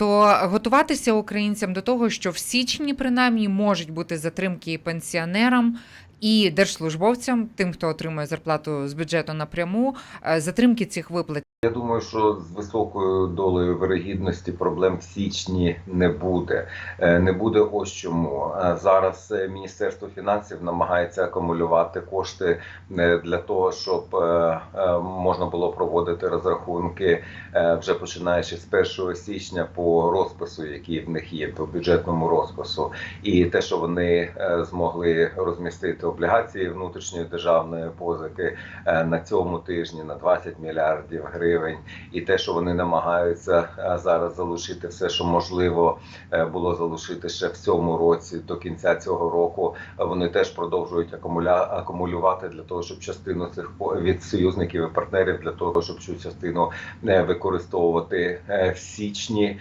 то готуватися українцям до того, що в січні принаймні можуть бути затримки і пенсіонерам. І держслужбовцям, тим, хто отримує зарплату з бюджету напряму, е, затримки цих виплат. Я думаю, що з високою долею вирогідності проблем в січні не буде. Е, Не буде ось чому. Е, Зараз е, Міністерство фінансів намагається акумулювати кошти для того, щоб можна було проводити розрахунки вже починаючи з 1 січня по розпису, який в них є, по бюджетному розпису, і те, що вони змогли розмістити облігації внутрішньої державної позики на цьому тижні на 20 мільярдів гривень, і те, що вони намагаються е, зараз залучити все, що можливо е, було залучити ще в цьому році до кінця цього року. Вони теж продовжують акумуля... акумулювати для того, щоб частину цих від союзників і партнерів для того, щоб цю частину е, використовувати в січні.